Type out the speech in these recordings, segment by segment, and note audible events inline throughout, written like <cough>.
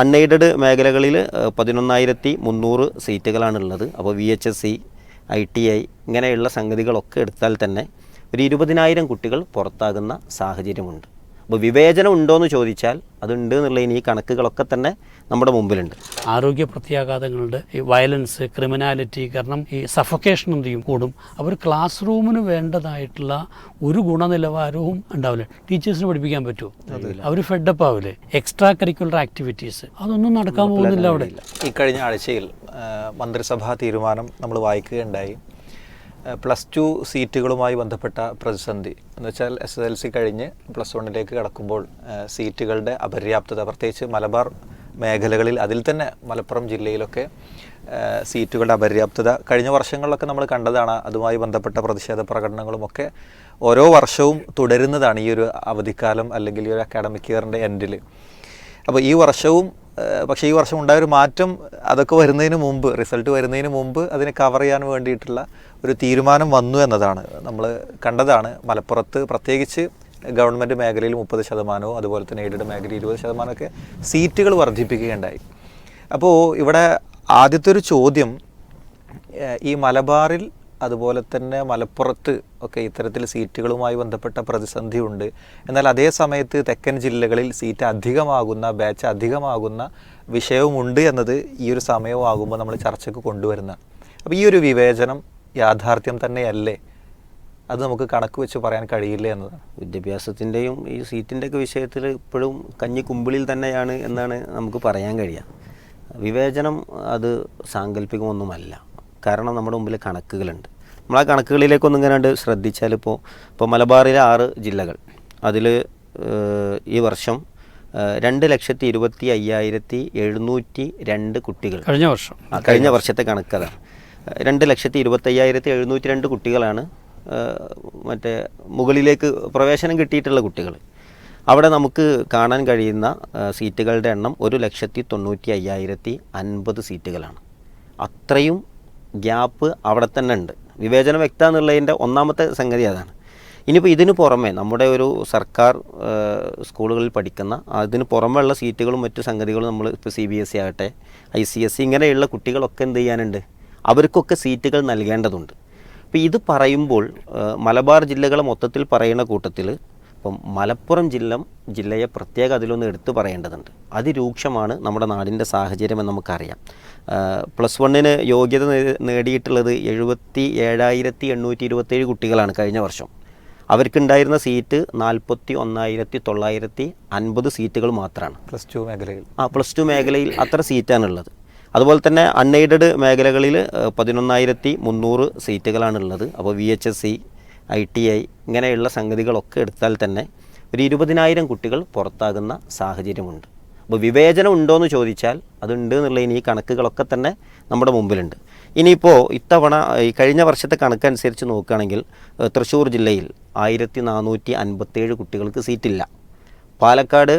Unaided മേഖലകളിൽ പതിനൊന്നായിരത്തി മുന്നൂറ് സീറ്റുകളാണുള്ളത്. അപ്പോൾ V H S C I T I ഇങ്ങനെയുള്ള സംഗതികളൊക്കെ എടുത്താൽ തന്നെ ഒരു ഇരുപതിനായിരം കുട്ടികൾ പുറത്താകുന്ന സാഹചര്യമുണ്ട്. അപ്പോൾ വിവേചനം ഉണ്ടോ എന്ന് ചോദിച്ചാൽ അതുണ്ട് എന്നുള്ളതിന് ഈ കണക്കുകളൊക്കെ തന്നെ നമ്മുടെ മുമ്പിലുണ്ട്. ആരോഗ്യ പ്രത്യാഘാതങ്ങളുണ്ട് ഈ വയലൻസ് ക്രിമിനാലിറ്റി കാരണം ഈ സഫക്കേഷൻ എന്ത് ചെയ്യും? കൂടും. അവർ ക്ലാസ് റൂമിന് വേണ്ടതായിട്ടുള്ള ഒരു ഗുണനിലവാരവും ഉണ്ടാവില്ല. ടീച്ചേഴ്സിന് പഠിപ്പിക്കാൻ പറ്റുമോ? അവർ ഫെഡപ്പ് ആവില്ലേ? എക്സ്ട്രാ കരിക്കുലർ ആക്ടിവിറ്റീസ് അതൊന്നും നടക്കാൻ പോകുന്നില്ല അവിടെ. ഈ കഴിഞ്ഞ ആഴ്ചയിൽ മന്ത്രിസഭാ തീരുമാനം നമ്മൾ വായിക്കുകയുണ്ടായി. പ്ലസ് ടു സീറ്റുകളുമായി ബന്ധപ്പെട്ട പ്രതിസന്ധി. എന്ന് വെച്ചാൽ എസ് എസ് എൽ സി കഴിഞ്ഞ് പ്ലസ് വണ്ണിലേക്ക് കടക്കുമ്പോൾ സീറ്റുകളുടെ അപര്യാപ്തത പ്രത്യേകിച്ച് മലബാർ മേഖലകളിൽ അതിൽ തന്നെ മലപ്പുറം ജില്ലയിലൊക്കെ സീറ്റുകളുടെ അപര്യാപ്തത കഴിഞ്ഞ വർഷങ്ങളിലൊക്കെ നമ്മൾ കണ്ടതാണ്. അതുമായി ബന്ധപ്പെട്ട പ്രതിഷേധ പ്രകടനങ്ങളുമൊക്കെ ഓരോ വർഷവും തുടരുന്നതാണ് ഈ ഒരു അവധിക്കാലം അല്ലെങ്കിൽ ഈ ഒരു അക്കാഡമിക് ഇയറിന്റെ എൻഡിൽ അപ്പോൾ ഈ വർഷവും പക്ഷേ ഈ വർഷം ഉണ്ടായ ഒരു മാറ്റം അതൊക്കെ വരുന്നതിന് മുമ്പ് റിസൾട്ട് വരുന്നതിന് മുമ്പ് അതിനെ കവർ ചെയ്യാൻ വേണ്ടിയിട്ടുള്ള ഒരു തീരുമാനം വന്നു എന്നതാണ്. നമ്മൾ കണ്ടതാണ് മലപ്പുറത്ത് പ്രത്യേകിച്ച് ഗവൺമെന്റ് മേഖലയിൽ മുപ്പത് ശതമാനവും അതുപോലെ തന്നെ എയ്ഡഡ് മേഖലയിൽ ഇരുപത് ശതമാനമൊക്കെ സീറ്റുകൾ വർദ്ധിപ്പിക്കുകയുണ്ടായി. അപ്പോൾ ഇവിടെ ആദ്യത്തെ ഒരു ചോദ്യം ഈ മലബാറിൽ അതുപോലെ തന്നെ മലപ്പുറത്ത് ഒക്കെ ഇത്തരത്തിൽ സീറ്റുകളുമായി ബന്ധപ്പെട്ട പ്രതിസന്ധിയുണ്ട്. എന്നാൽ അതേ സമയത്ത് തെക്കൻ ജില്ലകളിൽ സീറ്റ് അധികമാകുന്ന ബാച്ച് അധികമാകുന്ന വിഷയവുമുണ്ട് എന്നത് ഈ ഒരു സമയമാകുമ്പോൾ നമ്മൾ ചർച്ചയ്ക്ക് കൊണ്ടുവരുന്ന അപ്പോൾ ഈ ഒരു വിവേചനം യാഥാർത്ഥ്യം തന്നെയല്ലേ? അത് നമുക്ക് കണക്ക് വെച്ച് പറയാൻ കഴിയില്ല എന്നതാണ്. വിദ്യാഭ്യാസത്തിന്റെയും ഈ സീറ്റിന്റെയൊക്കെ വിഷയത്തിൽ ഇപ്പോഴും കഞ്ഞി കുമ്പിളിൽ തന്നെയാണ് എന്നാണ് നമുക്ക് പറയാൻ കഴിയുക. വിവേചനം അത് സാങ്കല്പികമൊന്നുമല്ല. കാരണം നമ്മുടെ മുമ്പിൽ കണക്കുകളുണ്ട്. നമ്മൾ ആ കണക്കുകളിലേക്കൊന്നും ഇങ്ങനെ ഉണ്ട് ശ്രദ്ധിച്ചാൽ ഇപ്പോൾ ഇപ്പോൾ മലബാറിലെ ആറ് ജില്ലകൾ. അതിൽ ഈ വർഷം രണ്ട് ലക്ഷത്തി ഇരുപത്തി അയ്യായിരത്തി എഴുന്നൂറ്റി രണ്ട് കുട്ടികൾ. കഴിഞ്ഞ വർഷം. കഴിഞ്ഞ വർഷത്തെ കണക്കതാണ് രണ്ട് ലക്ഷത്തി ഇരുപത്തയ്യായിരത്തി എഴുന്നൂറ്റി രണ്ട് കുട്ടികളാണ് മറ്റേ മുകളിലേക്ക് പ്രവേശനം കിട്ടിയിട്ടുള്ള കുട്ടികൾ. അവിടെ നമുക്ക് കാണാൻ കഴിയുന്ന സീറ്റുകളുടെ എണ്ണം ഒരു ലക്ഷത്തി തൊണ്ണൂറ്റി അയ്യായിരത്തി അൻപത് സീറ്റുകളാണ്. അത്രയും ഗ്യാപ്പ് അവിടെ തന്നെ ഉണ്ട്. വിവേചനം വ്യക്ത എന്നുള്ളതിന്റെ ഒന്നാമത്തെ സംഗതി അതാണ്. ഇനിയിപ്പോൾ ഇതിന് പുറമെ നമ്മുടെ ഒരു സർക്കാർ സ്കൂളുകളിൽ പഠിക്കുന്ന അതിന് പുറമെയുള്ള സീറ്റുകളും മറ്റു സംഗതികളും നമ്മൾ ഇപ്പോൾ സി ബി എസ് സി ആകട്ടെ ഐ സി എസ് സി ഇങ്ങനെയുള്ള കുട്ടികളൊക്കെ എന്ത് ചെയ്യാനുണ്ട്? അവർക്കൊക്കെ സീറ്റുകൾ നൽകേണ്ടതുണ്ട്. അപ്പോൾ ഇത് പറയുമ്പോൾ മലബാർ ജില്ലകളെ മൊത്തത്തിൽ പറയുന്ന കൂട്ടത്തിൽ ഇപ്പം മലപ്പുറം ജില്ല ജില്ലയെ പ്രത്യേകം അതിലൊന്ന് എടുത്തു പറയേണ്ടതുണ്ട്. അതിരൂക്ഷമാണ് നമ്മുടെ നാടിന്റെ സാഹചര്യം എന്ന് നമുക്കറിയാം. പ്ലസ് വണ്ണിന് യോഗ്യത നേടിയിട്ടുള്ളത് എഴുപത്തി ഏഴായിരത്തി എണ്ണൂറ്റി ഇരുപത്തേഴ് കുട്ടികളാണ് കഴിഞ്ഞ വർഷം. അവർക്കുണ്ടായിരുന്ന സീറ്റ് നാൽപ്പത്തി ഒന്നായിരത്തി തൊള്ളായിരത്തി അൻപത് സീറ്റുകൾ മാത്രമാണ് പ്ലസ് ടു മേഖലയിൽ. ആ പ്ലസ് ടു മേഖലയിൽ അത്ര സീറ്റാണുള്ളത്. അതുപോലെ തന്നെ അൺഎയ്ഡഡ് മേഖലകളിൽ പതിനൊന്നായിരത്തി മുന്നൂറ് സീറ്റുകളാണുള്ളത്. അപ്പോൾ V H S C I T I ഇങ്ങനെയുള്ള സംഗതികളൊക്കെ എടുത്താൽ തന്നെ ഒരു ഇരുപതിനായിരം കുട്ടികൾ പുറത്താകുന്ന സാഹചര്യമുണ്ട്. അപ്പോൾ വിവേചനം ഉണ്ടോ എന്ന് ചോദിച്ചാൽ അതുണ്ട് എന്നുള്ളതിന് ഈ കണക്കുകളൊക്കെ തന്നെ നമ്മുടെ മുമ്പിലുണ്ട്. ഇനിയിപ്പോൾ ഇത്തവണ ഈ കഴിഞ്ഞ വർഷത്തെ കണക്കനുസരിച്ച് നോക്കുകയാണെങ്കിൽ തൃശ്ശൂർ ജില്ലയിൽ ആയിരത്തി നാനൂറ്റി അൻപത്തേഴ് കുട്ടികൾക്ക് സീറ്റില്ല. പാലക്കാട്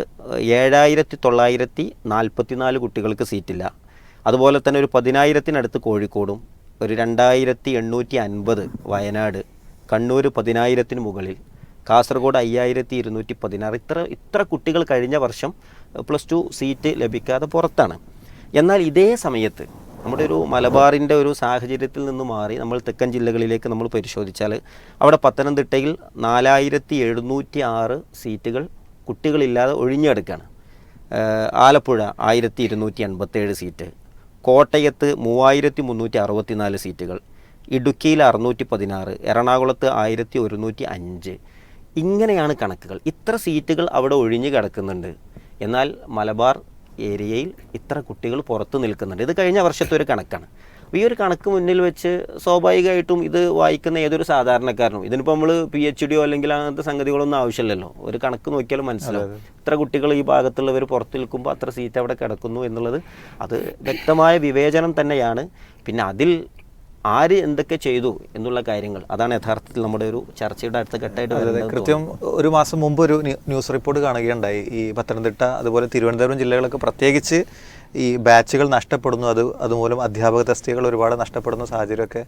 ഏഴായിരത്തി തൊള്ളായിരത്തി നാൽപ്പത്തി നാല് കുട്ടികൾക്ക് സീറ്റില്ല. അതുപോലെ തന്നെ ഒരു പതിനായിരത്തിനടുത്ത് കോഴിക്കോടും ഒരു രണ്ടായിരത്തി എണ്ണൂറ്റി അൻപത് വയനാട് കണ്ണൂർ പതിനായിരത്തിന് മുകളിൽ കാസർഗോഡ് അയ്യായിരത്തി ഇരുന്നൂറ്റി പതിനാറ് ഇത്ര ഇത്ര കുട്ടികൾ കഴിഞ്ഞ വർഷം പ്ലസ് ടു സീറ്റ് ലഭിക്കാതെ പുറത്താണ്. എന്നാൽ ഇതേ സമയത്ത് നമ്മുടെ ഒരു മലബാറിന്റെ ഒരു സാഹചര്യത്തിൽ നിന്ന് മാറി നമ്മൾ തെക്കൻ ജില്ലകളിലേക്ക് നമ്മൾ പരിശോധിച്ചാൽ അവിടെ പത്തനംതിട്ടയിൽ നാലായിരത്തി എഴുന്നൂറ്റി ആറ് സീറ്റുകൾ കുട്ടികളില്ലാതെ ഒഴിഞ്ഞെടുക്കുകയാണ് ആലപ്പുഴ ആയിരത്തി ഇരുന്നൂറ്റി എൺപത്തേഴ് സീറ്റ് കോട്ടയത്ത് മൂവായിരത്തി മുന്നൂറ്റി അറുപത്തി നാല് സീറ്റുകൾ ഇടുക്കിയിൽ അറുന്നൂറ്റി പതിനാറ് എറണാകുളത്ത് ആയിരത്തി ഒരുന്നൂറ്റി അഞ്ച് ഇങ്ങനെയാണ് കണക്കുകൾ. ഇത്ര സീറ്റുകൾ അവിടെ ഒഴിഞ്ഞു കിടക്കുന്നുണ്ട്. എന്നാൽ മലബാർ ഏരിയയിൽ ഇത്ര കുട്ടികൾ പുറത്തു നിൽക്കുന്നുണ്ട്. ഇത് കഴിഞ്ഞ വർഷത്തെ ഒരു കണക്കാണ്. അപ്പോൾ ഈ ഒരു കണക്ക് മുന്നിൽ വെച്ച് സ്വാഭാവികമായിട്ടും ഇത് വായിക്കുന്ന ഏതൊരു സാധാരണക്കാരനും ഇതിനിപ്പോൾ നമ്മൾ പി എച്ച് ഡിയോ അല്ലെങ്കിൽ അങ്ങനത്തെ സംഗതികളൊന്നും ആവശ്യമില്ലല്ലോ. ഒരു കണക്ക് നോക്കിയാലും മനസ്സിലാവും. ഇത്ര കുട്ടികൾ ഈ ഭാഗത്തുള്ളവർ പുറത്ത് നിൽക്കുമ്പോൾ അത്ര സീറ്റ് അവിടെ കിടക്കുന്നു എന്നുള്ളത് അത് വ്യക്തമായ വിവേചനം തന്നെയാണ്. പിന്നെ അതിൽ ആര് എന്തൊക്കെ ചെയ്തു എന്നുള്ള കാര്യങ്ങൾ അതാണ് യഥാർത്ഥത്തിൽ നമ്മുടെ ഒരു ചർച്ചയുടെ അടുത്ത ഘട്ടമായിട്ട് കൃത്യം ഒരു മാസം മുമ്പ് ഒരു ന്യൂസ് റിപ്പോർട്ട് കാണുകയുണ്ടായി. ഈ പത്തനംതിട്ട അതുപോലെ തിരുവനന്തപുരം ജില്ലകളൊക്കെ പ്രത്യേകിച്ച് ഈ ബാച്ചുകൾ നഷ്ടപ്പെടുന്നു. അത് അതുമൂലം അധ്യാപക തസ്തികകൾ ഒരുപാട് നഷ്ടപ്പെടുന്ന സാഹചര്യമൊക്കെ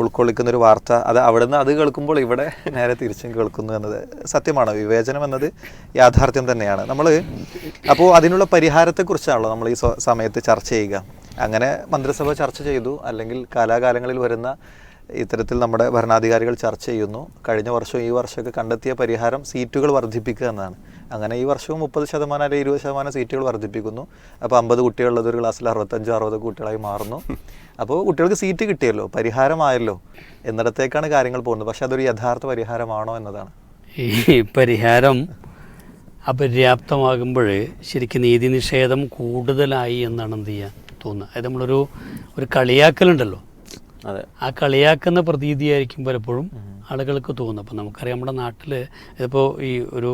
ഉൾക്കൊള്ളിക്കുന്ന ഒരു വാർത്ത അത് അവിടുന്ന് അത് കേൾക്കുമ്പോൾ ഇവിടെ നേരെ തിരിച്ചും കേൾക്കുന്നു എന്നത് സത്യമാണ്. വിവേചനം എന്നത് യാഥാർത്ഥ്യം തന്നെയാണ്. നമ്മൾ അപ്പോൾ അതിനുള്ള പരിഹാരത്തെക്കുറിച്ചാണല്ലോ നമ്മൾ ഈ സമയത്ത് ചർച്ച ചെയ്യുക. അങ്ങനെ മന്ത്രിസഭ ചർച്ച ചെയ്തു. അല്ലെങ്കിൽ കാലാകാലങ്ങളിൽ വരുന്ന ഇത്തരത്തിൽ നമ്മുടെ ഭരണാധികാരികൾ ചർച്ച ചെയ്യുന്നു. കഴിഞ്ഞ വർഷവും ഈ വർഷമൊക്കെ കണ്ടെത്തിയ പരിഹാരം സീറ്റുകൾ വർദ്ധിപ്പിക്കുക എന്നതാണ് അങ്ങനെ ഈ വർഷവും മുപ്പത് ശതമാനം അല്ലെങ്കിൽ ഇരുപത് ശതമാനം സീറ്റുകൾ വർദ്ധിപ്പിക്കുന്നു. അപ്പോൾ അമ്പത് കുട്ടികളുള്ളത് ഒരു ക്ലാസ്സിൽ അറുപത്തഞ്ചോ അറുപത് കുട്ടികളായി മാറുന്നു. അപ്പോൾ കുട്ടികൾക്ക് സീറ്റ് കിട്ടിയല്ലോ പരിഹാരമായല്ലോ എന്നിടത്തേക്കാണ് കാര്യങ്ങൾ പോകുന്നത്. പക്ഷെ അതൊരു യഥാർത്ഥ പരിഹാരമാണോ എന്നതാണ്. ഈ പരിഹാരം അപര്യാപ്തമാകുമ്പോൾ ശരിക്കും നീതി നിഷേധം കൂടുതലായി എന്നാണ് എന്ത് ചെയ്യുക തോന്നുന്നത്. അതായത് നമ്മളൊരു ഒരു കളിയാക്കലുണ്ടല്ലോ. അതെ. ആ കളിയാക്കുന്ന പ്രതീതിയായിരിക്കും പലപ്പോഴും ആളുകൾക്ക് തോന്നുന്നു. അപ്പോൾ നമുക്കറിയാം നമ്മുടെ നാട്ടിൽ ഇതിപ്പോൾ ഈ ഒരു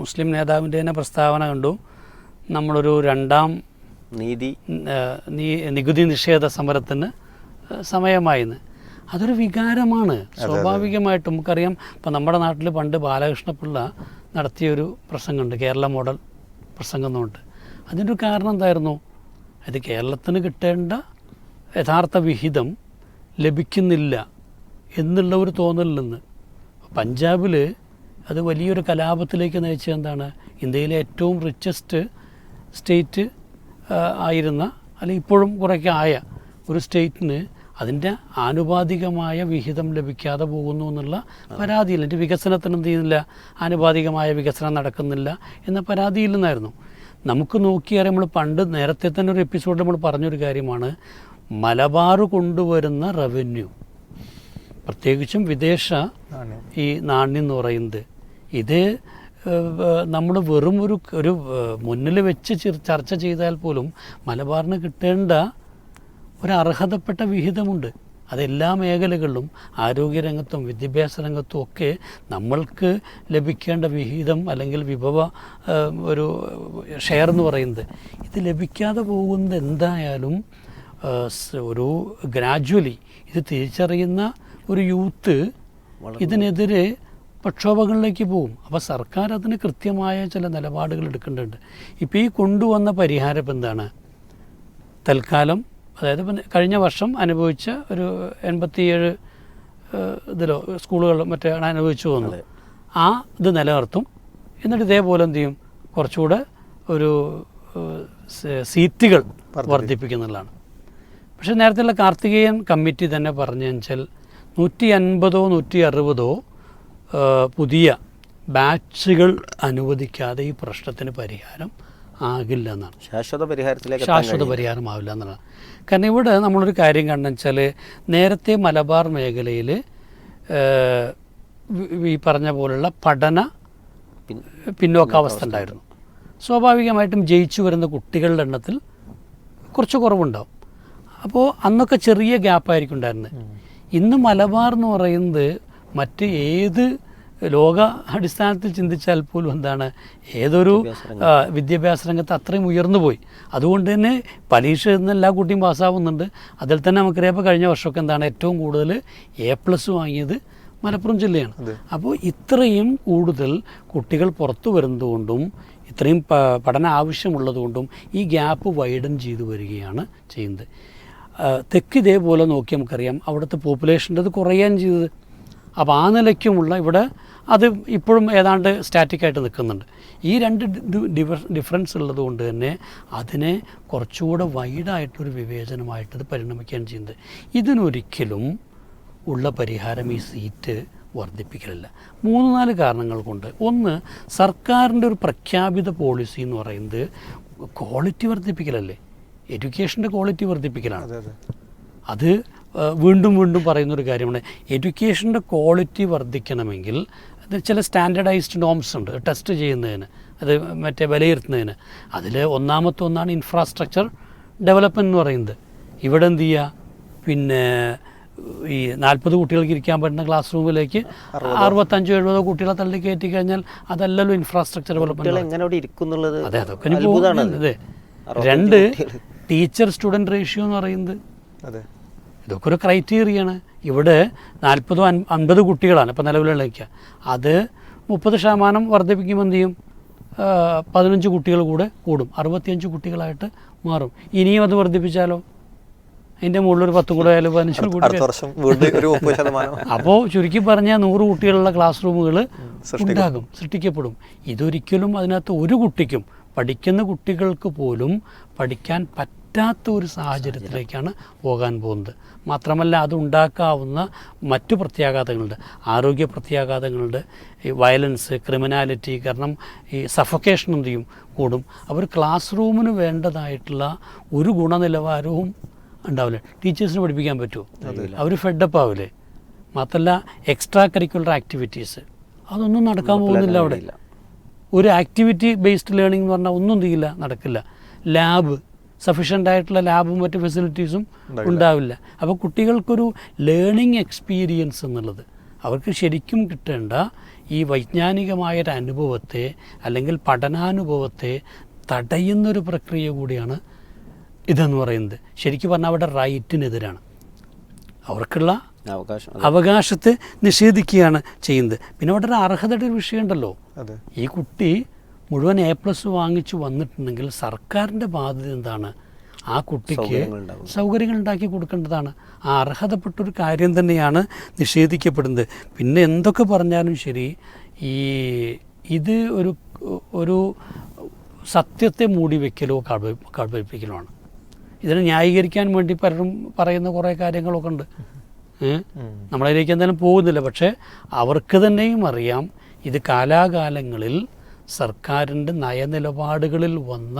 മുസ്ലിം നേതാവിന്റെ തന്നെ പ്രസ്താവന കണ്ടു. നമ്മളൊരു രണ്ടാം നീതി. നികുതി നിഷേധ സമരത്തിന് സമയമായിന്ന്. അതൊരു വികാരമാണ്. സ്വാഭാവികമായിട്ടും നമുക്കറിയാം. ഇപ്പം നമ്മുടെ നാട്ടിൽ പണ്ട് ബാലകൃഷ്ണപിള്ള നടത്തിയൊരു പ്രസംഗമുണ്ട്. കേരള മോഡൽ പ്രസംഗം എന്നുണ്ട് അതിന്റെ ഒരു കാരണം എന്തായിരുന്നു അത് കേരളത്തിന് കിട്ടേണ്ട യഥാർത്ഥ വിഹിതം ലഭിക്കുന്നില്ല. എന്നുള്ള ഒരു തോന്നലിൽ നിന്ന് പഞ്ചാബിൽ അത് വലിയൊരു കലാപത്തിലേക്ക് നയിച്ച എന്താണ്? ഇന്ത്യയിലെ ഏറ്റവും റിച്ചസ്റ്റ് സ്റ്റേറ്റ് ആയിരുന്ന അല്ലെങ്കിൽ ഇപ്പോഴും കുറേയൊക്കെ ആയ ഒരു സ്റ്റേറ്റിന് അതിന്റെ ആനുപാതികമായ വിഹിതം ലഭിക്കാതെ പോകുന്നു എന്നുള്ള പരാതിയിൽ എന്റെ വികസനത്തിന് എന്ത് ചെയ്യുന്നില്ല? ആനുപാതികമായ വികസനം നടക്കുന്നില്ല എന്ന പരാതിയിൽ നിന്നായിരുന്നു നമുക്ക് നോക്കിയാൽ നമ്മൾ പണ്ട് നേരത്തെ തന്നെ ഒരു എപ്പിസോഡിൽ നമ്മൾ പറഞ്ഞൊരു കാര്യമാണ് മലബാർ കൊണ്ടുവരുന്ന റവന്യൂ പ്രത്യേകിച്ചും വിദേശ ഈ നാണ്യം എന്ന് പറയുന്നത്. ഇത് നമ്മൾ വെറും ഒരു ഒരു മുന്നിൽ വെച്ച് ചർച്ച ചെയ്താൽ പോലും മലബാറിന് കിട്ടേണ്ട ഒരു അർഹതപ്പെട്ട വിഹിതമുണ്ട്. അതെല്ലാ മേഖലകളിലും ആരോഗ്യരംഗത്തും വിദ്യാഭ്യാസ രംഗത്തും ഒക്കെ നമ്മൾക്ക് ലഭിക്കേണ്ട വിഹിതം അല്ലെങ്കിൽ വിഭവ ഒരു ഷെയർ എന്ന് പറയുന്നത്. ഇത് ലഭിക്കാതെ പോകുന്നത് എന്തായാലും ഒരു ഗ്രാജ്വലി. ഇത് തിരിച്ചറിയുന്ന ഒരു യൂത്ത് ഇതിനെതിരെ പ്രക്ഷോഭങ്ങളിലേക്ക് പോകും. അപ്പോൾ സർക്കാർ അതിന് കൃത്യമായ ചില നിലപാടുകൾ എടുക്കേണ്ടതുണ്ട്. ഇപ്പോൾ ഈ കൊണ്ടുവന്ന പരിഹാരം എന്താണ് തൽക്കാലം അതായത് കഴിഞ്ഞ വർഷം അനുഭവിച്ച ഒരു എൺപത്തിയേഴ് ഇതിലോ സ്കൂളുകളിലും മറ്റാണ് അനുഭവിച്ചു പോകുന്നത് ആ ഇത് നിലനിർത്തും. എന്നിട്ട് ഇതേപോലെ എന്ത് ചെയ്യും? കുറച്ചുകൂടെ ഒരു സീറ്റുകൾ വർദ്ധിപ്പിക്കുന്നുള്ളതാണ് പക്ഷേ നേരത്തെയുള്ള കാർത്തികേയൻ കമ്മിറ്റി തന്നെ പറഞ്ഞു വെച്ചാൽ നൂറ്റി അൻപതോ നൂറ്റി അറുപതോ പുതിയ ബാച്ചുകൾ അനുവദിക്കാതെ ഈ പ്രശ്നത്തിന് പരിഹാരം ആകില്ല എന്നാണ് ശാശ്വത പരിഹാരത്തിലേക്ക് ശാശ്വത. പരിഹാരമാവില്ല എന്നുള്ളതാണ് കാരണം ഇവിടെ നമ്മളൊരു കാര്യം കണ്ടെന്ന് വെച്ചാൽ നേരത്തെ മലബാർ മേഖലയിൽ ഈ പറഞ്ഞ പോലുള്ള പഠന പിന്നോക്കാവസ്ഥ ഉണ്ടായിരുന്നു. സ്വാഭാവികമായിട്ടും ജയിച്ചു വരുന്ന കുട്ടികളുടെ എണ്ണത്തിൽ കുറച്ച് കുറവുണ്ടാവും. അപ്പോൾ അന്നൊക്കെ ചെറിയ ഗ്യാപ്പായിരിക്കും ഉണ്ടായിരുന്നത്. ഇന്ന് മലബാർ എന്ന് പറയുന്നത് മറ്റ് ഏത് ലോക അടിസ്ഥാനത്തിൽ ചിന്തിച്ചാൽ പോലും എന്താണ് ഏതൊരു വിദ്യാഭ്യാസ രംഗത്ത് അത്രയും ഉയർന്നു പോയി. അതുകൊണ്ട് തന്നെ പരീക്ഷ എഴുതുന്ന എല്ലാ കുട്ടിയും പാസ്സാവുന്നുണ്ട്. അതിൽ തന്നെ നമുക്കറിയാം ഇപ്പോൾ കഴിഞ്ഞ വർഷമൊക്കെ എന്താണ് ഏറ്റവും കൂടുതൽ എ പ്ലസ് വാങ്ങിയത് മലപ്പുറം ജില്ലയാണ്. അപ്പോൾ ഇത്രയും കൂടുതൽ കുട്ടികൾ പുറത്തു വരുന്നതുകൊണ്ടും ഇത്രയും പഠന ആവശ്യമുള്ളതുകൊണ്ടും ഈ ഗ്യാപ്പ് വൈഡൻ ചെയ്തു വരികയാണ് ചെയ്യുന്നത്. തെക്ക് ഇതേപോലെ നോക്കി നമുക്കറിയാം. അവിടുത്തെ പോപ്പുലേഷന്റെ അത് കുറയാൻ ചെയ്തത്. അപ്പോൾ ആ നിലയ്ക്കുമുള്ള ഇവിടെ അത് ഇപ്പോഴും ഏതാണ്ട് സ്റ്റാറ്റിക്കായിട്ട് നിൽക്കുന്നുണ്ട്. ഈ രണ്ട് ഡിഫറൻസ് ഉള്ളത് കൊണ്ട് തന്നെ അതിനെ കുറച്ചുകൂടെ വൈഡായിട്ടൊരു വിവേചനമായിട്ട് ഇത് പരിണമിക്കുകയാണ് ചെയ്യുന്നത്. ഇതിനൊരിക്കലും ഉള്ള പരിഹാരം ഈ സീറ്റ് വർദ്ധിപ്പിക്കലില്ല. മൂന്ന് നാല് കാരണങ്ങൾ കൊണ്ട്. ഒന്ന് സർക്കാരിന്റെ ഒരു പ്രഖ്യാപിത പോളിസി എന്ന് പറയുന്നത് ക്വാളിറ്റി വർദ്ധിപ്പിക്കലല്ലേ? എഡ്യൂക്കേഷന്റെ ക്വാളിറ്റി വർദ്ധിപ്പിക്കലാണ്. അതെ വീണ്ടും വീണ്ടും പറയുന്നൊരു കാര്യമാണ്. എഡ്യൂക്കേഷന്റെ ക്വാളിറ്റി വർദ്ധിക്കണമെങ്കിൽ അത് ചില സ്റ്റാൻഡർഡൈസ്ഡ് നോംസ് ഉണ്ട്. ടെസ്റ്റ് ചെയ്യുന്നതിന് അത് മറ്റേ വിലയിരുത്തുന്നതിന്. അതിൽ ഒന്നാമത്തെ ഒന്നാണ് ഇൻഫ്രാസ്ട്രക്ചർ ഡെവലപ്മെന്റ് എന്ന് പറയുന്നത്. ഇവിടെ എന്ത് ചെയ്യുക? പിന്നെ ഈ നാൽപ്പത് കുട്ടികൾക്ക് ഇരിക്കാൻ പറ്റുന്ന ക്ലാസ് റൂമിലേക്ക് അറുപത്തഞ്ചോ എഴുപതോ കുട്ടികളെ തള്ളി കയറ്റി കഴിഞ്ഞാൽ അതല്ലല്ലോ ഇൻഫ്രാസ്ട്രക്ചർ ഡെവലപ്മെന്റ് അതെ അതൊക്കെ അതെ. രണ്ട്. ടീച്ചർ സ്റ്റുഡന്റ് റേഷ്യോ എന്ന് പറയുന്നത്. അതെ. ഇതൊക്കെ ഒരു ക്രൈറ്റീരിയയാണ് ഇവിടെ നാൽപ്പതോ അൻ അൻപത് കുട്ടികളാണ് ഇപ്പോൾ നിലവിലുള്ളതൊക്കെ അത് മുപ്പത് ശതമാനം വർദ്ധിപ്പിക്കുമ്പോൾ എന്ത് ചെയ്യും? പതിനഞ്ച് കുട്ടികൾ കൂടെ കൂടും. അറുപത്തിയഞ്ച് കുട്ടികളായിട്ട് മാറും. ഇനിയും അത് വർദ്ധിപ്പിച്ചാലോ? അതിന്റെ മുകളിൽ ഒരു പത്ത് കൂടെ ആയാലും പതിനഞ്ച് കൂടി <laughs> അപ്പോൾ ചുരുക്കി പറഞ്ഞാൽ നൂറ് കുട്ടികളുള്ള ക്ലാസ് റൂമുകൾ ഉണ്ടാകും സൃഷ്ടിക്കപ്പെടും. ഇതൊരിക്കലും അതിനകത്ത് ഒരു കുട്ടിക്കും പഠിക്കുന്ന കുട്ടികൾക്ക് പോലും പഠിക്കാൻ പറ്റാത്ത ഒരു സാഹചര്യത്തിലേക്കാണ് പോകാൻ പോകുന്നത്. മാത്രമല്ല അതുണ്ടാക്കാവുന്ന മറ്റു പ്രത്യാഘാതങ്ങളുണ്ട്. ആരോഗ്യ പ്രത്യാഘാതങ്ങളുണ്ട്. ഈ വയലൻസ് ക്രിമിനാലിറ്റി കാരണം ഈ സഫൊക്കേഷൻ എന്ത് ചെയ്യും? കൂടും. അവർ ക്ലാസ് റൂമിന് വേണ്ടതായിട്ടുള്ള ഒരു ഗുണനിലവാരവും ഉണ്ടാവില്ല. ടീച്ചേഴ്സിന് പഠിപ്പിക്കാൻ പറ്റുമോ? അവർ ഫെഡപ്പ് ആവില്ലേ? മാത്രമല്ല എക്സ്ട്രാ കരിക്കുലർ ആക്ടിവിറ്റീസ്. അതൊന്നും നടക്കാൻ പോകുന്നില്ല അവിടെ. ഒരു ആക്ടിവിറ്റി ബേസ്ഡ് ലേണിംഗ് എന്ന് പറഞ്ഞാൽ ഒന്നും തീയില്ല നടക്കില്ല. ലാബ് സഫീഷ്യന്റ് ആയിട്ടുള്ള ലാബും മറ്റ് ഫെസിലിറ്റീസും ഉണ്ടാവില്ല. അപ്പോൾ കുട്ടികൾക്കൊരു ലേണിംഗ് എക്സ്പീരിയൻസ് എന്നുള്ളത് അവർക്ക് ശരിക്കും കിട്ടേണ്ട ഈ വൈജ്ഞാനികമായൊരു അനുഭവത്തെ അല്ലെങ്കിൽ പഠനാനുഭവത്തെ തടയുന്നൊരു പ്രക്രിയ കൂടിയാണ് ഇതെന്ന് പറയുന്നത്. ശരിക്കും പറഞ്ഞാൽ അവിടെ റൈറ്റിനെതിരാണ് അവർക്കുള്ള അവകാശം അവകാശത്തെ നിഷേധിക്കുകയാണ് ചെയ്യുന്നത്. പിന്നെ അവിടെ ഒരു അർഹതയുടെ ഒരു വിഷയമുണ്ടല്ലോ. ഈ കുട്ടി മുഴുവൻ എ പ്ലസ് വാങ്ങിച്ചു വന്നിട്ടുണ്ടെങ്കിൽ സർക്കാരിന്റെ ബാധ്യത എന്താണ്? ആ കുട്ടിക്ക്. സൗകര്യങ്ങൾ ഉണ്ടാക്കി കൊടുക്കേണ്ടതാണ്. ആ അർഹതപ്പെട്ടൊരു കാര്യം തന്നെയാണ് നിഷേധിക്കപ്പെടുന്നത്. പിന്നെ എന്തൊക്കെ പറഞ്ഞാലും ശരി ഈ ഇത് ഒരു ഒരു സത്യത്തെ മൂടി വെക്കലോ കടുപ്പിക്കലുമാണ് ഇതിനെ ന്യായീകരിക്കാൻ വേണ്ടി പലരും പറയുന്ന കുറേ കാര്യങ്ങളൊക്കെ ഉണ്ട്? നമ്മളതിലേക്ക് എന്തായാലും പോകുന്നില്ല. പക്ഷേ അവർക്ക് തന്നെയും അറിയാം ഇത് കാലാകാലങ്ങളിൽ സർക്കാരിന്റെ നയനിലപാടുകളിൽ വന്ന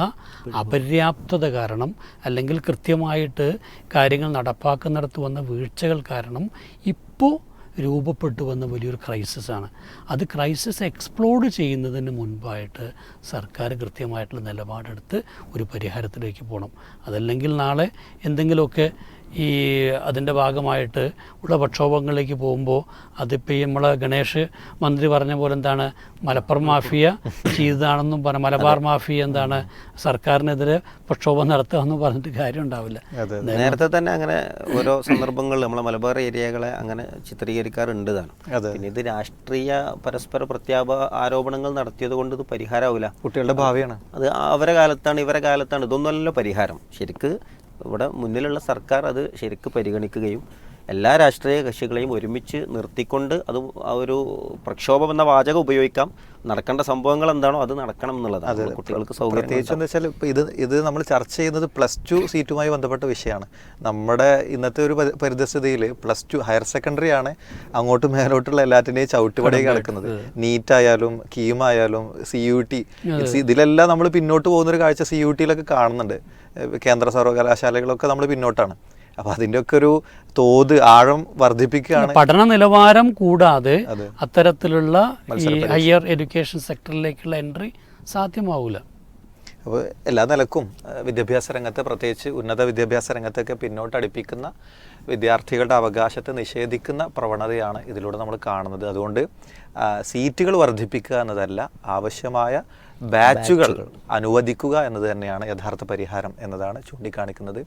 അപര്യാപ്തത കാരണം അല്ലെങ്കിൽ കൃത്യമായിട്ട് കാര്യങ്ങൾ നടപ്പാക്കുന്നിടത്ത് വന്ന വീഴ്ചകൾ കാരണം ഇപ്പോൾ രൂപപ്പെട്ടു വന്ന വലിയൊരു ക്രൈസിസാണ് അത് ക്രൈസിസ് എക്സ്പ്ലോഡ് ചെയ്യുന്നതിന് മുൻപായിട്ട് സർക്കാർ കൃത്യമായിട്ടുള്ള നിലപാടെടുത്ത് ഒരു പരിഹാരത്തിലേക്ക് പോകണം അതല്ലെങ്കിൽ നാളെ എന്തെങ്കിലുമൊക്കെ ഈ അതിന്റെ ഭാഗമായിട്ട് ഉള്ള പ്രക്ഷോഭങ്ങളിലേക്ക് പോകുമ്പോൾ അതിപ്പോൾ ഈ നമ്മളെ ഗണേഷ് മന്ത്രി പറഞ്ഞ പോലെ എന്താണ് മലപ്പുറം മാഫിയ ചെയ്തതാണെന്നും പറഞ്ഞ മലബാർ മാഫിയ എന്താണ് സർക്കാരിനെതിരെ പ്രക്ഷോഭം നടത്തുക എന്നും പറഞ്ഞിട്ട് കാര്യം ഉണ്ടാവില്ല. നേരത്തെ തന്നെ അങ്ങനെ ഓരോ സന്ദർഭങ്ങളിൽ നമ്മളെ മലബാർ ഏരിയകളെ അങ്ങനെ ചിത്രീകരിക്കാറുണ്ട് താനും. പിന്നെ ഇത് രാഷ്ട്രീയ പരസ്പര പ്രത്യാപ ആരോപണങ്ങൾ നടത്തിയത് കൊണ്ട് ഇത് പരിഹാരമാവില്ല. കുട്ടികളുടെ ഭാവിയാണ്. അത് അവരെ കാലത്താണ് ഇവരെ കാലത്താണ് ഇതൊന്നുമല്ലല്ലോ പരിഹാരം. ശരിക്ക് ഇവിടെ മുന്നിലുള്ള സർക്കാർ അത് ശരിക്ക് പരിഗണിക്കുകയും എല്ലാ രാഷ്ട്രീയ കക്ഷികളെയും ഒരുമിച്ച് നിർത്തിക്കൊണ്ട് അത് ആ ഒരു പ്രക്ഷോഭം എന്ന വാചകം ഉപയോഗിക്കാം. നടക്കേണ്ട സംഭവങ്ങൾ എന്താണോ അത് നടക്കണം എന്നുള്ളതാണ്. കുട്ടികൾക്ക് സൗകര്യം പ്രത്യേകിച്ച് എന്ന് വെച്ചാൽ ഇപ്പോൾ ഇത് ഇത് നമ്മൾ ചർച്ച ചെയ്യുന്നത് പ്ലസ് ടു സീറ്റുമായി ബന്ധപ്പെട്ട വിഷയമാണ്. നമ്മുടെ ഇന്നത്തെ ഒരു പരി- പരിതസ്ഥിതിയിൽ പ്ലസ് ടു ഹയർ സെക്കൻഡറി ആണ് അങ്ങോട്ടും മേലോട്ടുള്ള എല്ലാറ്റിനെയും ചവിട്ടുപടി കിടക്കുന്നത്. നീറ്റ് ആയാലും കീമായാലും സി യു ടി ഇതിലെല്ലാം നമ്മൾ പിന്നോട്ട് പോകുന്നൊരു കാഴ്ച സി യു ടിയിലൊക്കെ കാണുന്നുണ്ട്. കേന്ദ്ര സർവകലാശാലകളൊക്കെ നമ്മൾ പിന്നോട്ടാണ്. അപ്പോൾ അതിന്റെയൊക്കെ ഒരു തോത് ആഴം വർദ്ധിപ്പിക്കുകയാണ്. പഠന നിലവാരം കൂടാതെ അത്തരത്തിലുള്ള ഈ ഹയർ എഡ്യൂക്കേഷൻ സെക്ടറിലേക്കുള്ള എൻട്രി സാധ്യമാവില്ല അപ്പോൾ എല്ലാ നിലക്കും വിദ്യാഭ്യാസ രംഗത്ത് പ്രത്യേകിച്ച് ഉന്നത വിദ്യാഭ്യാസ രംഗത്തൊക്കെ പിന്നോട്ട് അടുപ്പിക്കുന്ന വിദ്യാർത്ഥികളുടെ അവകാശത്തെ നിഷേധിക്കുന്ന പ്രവണതയാണ് ഇതിലൂടെ നമ്മൾ കാണുന്നത്. അതുകൊണ്ട് സീറ്റുകൾ വർദ്ധിപ്പിക്കുക എന്നതല്ല ആവശ്യമായ ബാച്ചുകൾ. അനുവദിക്കുക എന്നത് തന്നെയാണ് യഥാർത്ഥ പരിഹാരം എന്നതാണ് ചൂണ്ടിക്കാണിക്കുന്നത്.